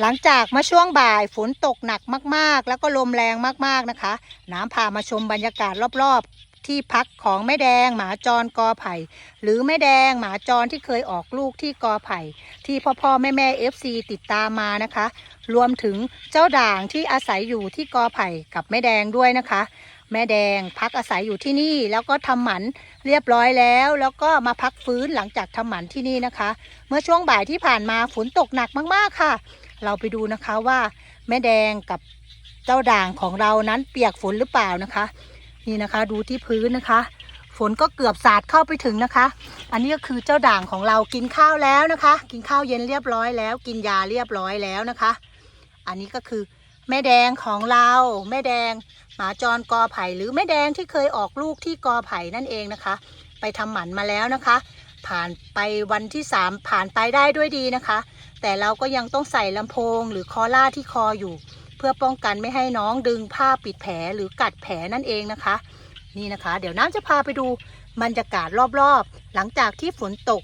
หลังจากเมื่อช่วงบ่ายฝนตกหนักมากๆ แล้วก็ลมแรงมากๆนะคะ น้ำพามาชมบรรยากาศรอบๆ ที่พักของแม่แดงหมาจรกอไผ่ หรือแม่แดงหมาจรที่เคยออกลูกที่กอไผ่ ที่พ่อพ่อแม่แม่เอฟซีติดตามมานะคะ รวมถึงเจ้าด่างที่อาศัยอยู่ที่กอไผ่กับแม่แดงด้วยนะคะ แม่แดงพักอาศัยอยู่ที่นี่ แล้วก็ทำหมันเรียบร้อยแล้ว แล้วก็มาพักฟื้นหลังจากทำหมันที่นี่นะคะ เมื่อช่วงบ่ายที่ผ่านมาฝนตกหนักมากๆค่ะ เราไปดูนะคะว่าแม่แดงกับเจ้าด่างของเรานั้นเปียกฝนหรือเปล่านะคะ นี่นะคะดูที่พื้นนะคะ ฝนก็เกือบสาดเข้าไปถึงนะคะ อันนี้ก็คือเจ้าด่างของเรากินข้าวแล้วนะคะ กินข้าวเย็นเรียบร้อยแล้ว กินยาเรียบร้อยแล้วนะคะ อันนี้ก็คือ แม่แดงของเรา แม่แดงหมาจรกอไผ่หรือแม่แดงที่เคยออกลูกที่กอไผ่นั่นเองนะคะ ไปทำหมันมาแล้วนะคะ ผ่านไปวันที่สามผ่านไปได้ด้วยดีนะคะ แต่เราก็ยังต้องใส่ลำโพง หรือคอล่าที่คออยู่ เพื่อป้องกันไม่ให้น้องดึงผ้าปิดแผลหรือกัดแผลนั่นเองนะคะ นี่นะคะ เดี๋ยวน้ำจะพาไปดูบรรยากาศรอบๆ หลังจากที่ฝนตก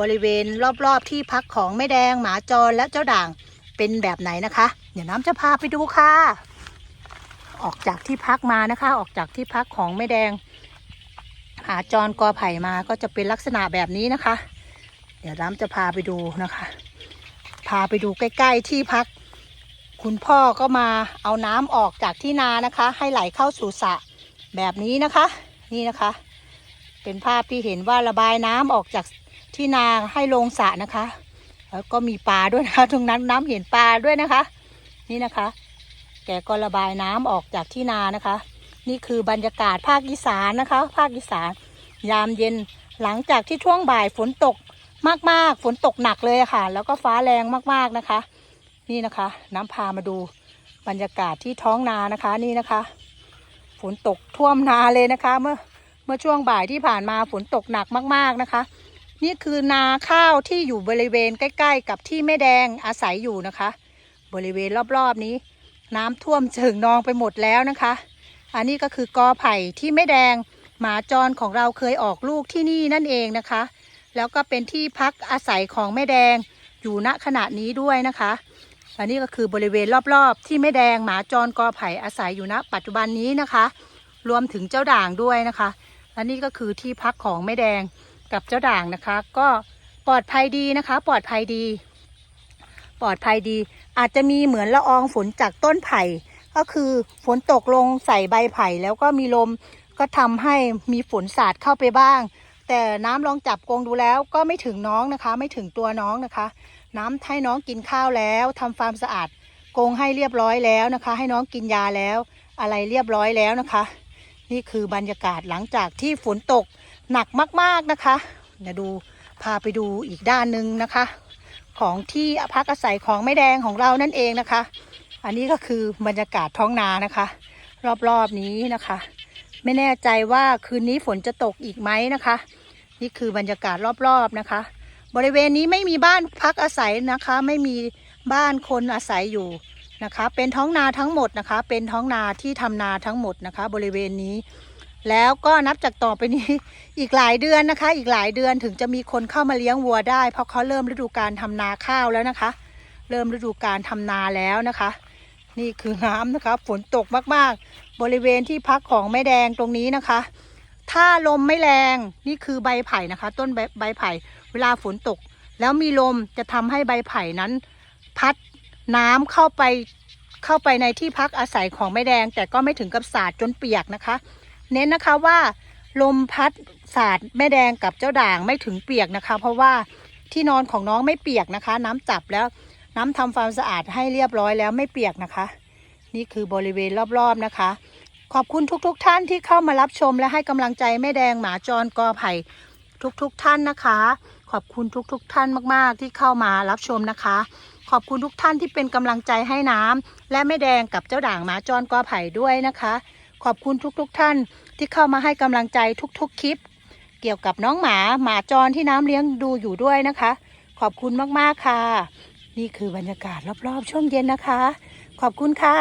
บริเวณรอบๆที่พักของแม่แดงหมาจรและเจ้าด่างเป็นแบบไหนนะคะ เดี๋ยวน้ำจะพาไปดูค่ะ ออกจากที่พักมานะคะ ออกจากที่พักของแม่แดง หาจรกอไผ่มาก็จะเป็นลักษณะแบบนี้นะคะ เดี๋ยวน้ำจะพาไปดูนะคะ พาไปดูใกล้ ๆ ที่พัก คุณพ่อก็มาเอาน้ำออกจากที่นานะคะ ให้ไหลเข้าสู่สระแบบนี้นะคะ นี่นะคะ เป็นภาพที่เห็นว่าระบายน้ำออกจากที่นาให้ลงสระนะคะ แล้วก็มีปลาด้วยนะคะตรงนั้นน้ำเห็นปลาด้วยนะคะ นี่นะคะ แกก็ระบายน้ำออกจากที่นานะคะ นี่คือบรรยากาศภาคอีสานนะคะ ภาคอีสาน ยามเย็นหลังจากที่ช่วงบ่ายฝนตกมากๆ ฝนตกหนักเลยค่ะ แล้วก็ฟ้าแรงมากๆนะคะ นี่นะคะ น้ำพามาดูบรรยากาศที่ท้องนานะคะนี่นะคะ ฝนตกท่วมนาเลยนะคะ เมื่อเมื่อช่วงบ่ายที่ผ่านมาฝนตกหนักมากๆนะคะ นี่คือนาข้าวที่อยู่บริเวณใกล้ ๆ กับที่แม่แดงอาศัยอยู่นะคะ บริเวณรอบๆนี้ น้ำท่วมเชิงนองไปหมดแล้วนะคะ อันนี้ก็คือกอไผ่ที่แม่แดงหมาจรของเราเคยออกลูกที่นี่นั่นเองนะคะ แล้วก็เป็นที่พักอาศัยของแม่แดงอยู่ณขณะนี้ด้วยนะคะ อันนี้ก็คือบริเวณรอบๆ ที่แม่แดงหมาจรกอไผ่อาศัยอยู่ณปัจจุบันนี้นะคะ รวมถึงเจ้าด่างด้วยนะคะและนี่ก็คือที่พักของแม่แดงกับเจ้าด่างนะคะ ก็ปลอดภัยดีนะคะ ปลอดภัยดี ปลอดภัยดี อาจจะมีเหมือนละอองฝนจากต้นไผ่ ก็คือฝนตกลงใส่ใบไผ่แล้วก็มีลมก็ทำให้มีฝนสาดเข้าไปบ้าง แต่น้ำลองจับกงดูแล้วก็ไม่ถึงน้องนะคะ ไม่ถึงตัวน้องนะคะ น้ำให้น้องกินข้าวแล้วทำความสะอาดกงให้เรียบร้อยแล้วนะคะ ให้น้องกินยาแล้ว อะไรเรียบร้อยแล้วนะคะ นี่คือบรรยากาศหลังจากที่ฝนตกหนักมากๆนะคะ เดี๋ยวดูพาไปดูอีกด้านหนึ่งนะคะ ของที่พักอาศัยของแม่แดงของเรานั่นเองนะคะ อันนี้ก็คือบรรยากาศท้องนานะคะ รอบๆนี้นะคะ ไม่แน่ใจว่าคืนนี้ฝนจะตกอีกไหมนะคะ นี่คือบรรยากาศรอบๆนะคะ บริเวณนี้ไม่มีบ้านพักอาศัยนะคะ ไม่มีบ้านคนอาศัยอยู่นะคะ เป็นท้องนาทั้งหมดนะคะ เป็นท้องนาที่ทำนาทั้งหมดนะคะ บริเวณนี้ แล้วก็นับจากต่อไปนี้ อีกหลายเดือนนะคะ อีกหลายเดือนถึงจะมีคนเข้ามาเลี้ยงวัวได้ เพราะเขาเริ่มฤดูการทำนาข้าวแล้วนะคะ เริ่มฤดูการทำนาแล้วนะคะ นี่คือน้ำนะคะ ฝนตกมากๆ บริเวณที่พักของแม่แดงตรงนี้นะคะ ถ้าลมไม่แรงนี่คือใบไผ่นะคะ ต้นใบใบไผ่ เวลาฝนตก แล้วมีลมจะทำให้ใบไผ่นั้น พัดน้ำเข้าไปเข้าไปในที่พักอาศัยของแม่แดง แต่ก็ไม่ถึงกับสาดจนเปียกนะคะ เน้นนะคะว่าลมพัดสาดแม่แดงกับเจ้าด่างไม่ถึงเปียกนะคะ เพราะว่าที่นอนของน้องไม่เปียกนะคะ น้ำจับแล้วน้ำทำความสะอาดให้เรียบร้อยแล้วไม่เปียกนะคะ นี่คือบริเวณรอบๆนะคะ ขอบคุณทุกๆทท่านที่เข้ามารับชมและให้กำลังใจแม่แดงหมาจรกอไผ่ทุกๆทท่านนะคะ ขอบคุณทุกๆทท่านมากๆที่เข้ามารับชมนะคะ ขอบคุณทุกท่านที่เป็นกำลังใจให้น้ำและแม่แดงกับเจ้าด่างหมาจรกอไผ่ด้วยนะคะ ขอบคุณทุกๆทท่าน ที่เข้ามาให้กำลังใจทุกๆ คลิป เกี่ยวกับน้องหมาหมาจรที่น้ำเลี้ยงดูอยู่ด้วยนะคะ ขอบคุณมากๆค่ะ นี่คือบรรยากาศรอบๆ ช่วงเย็นนะคะ ขอบคุณค่ะ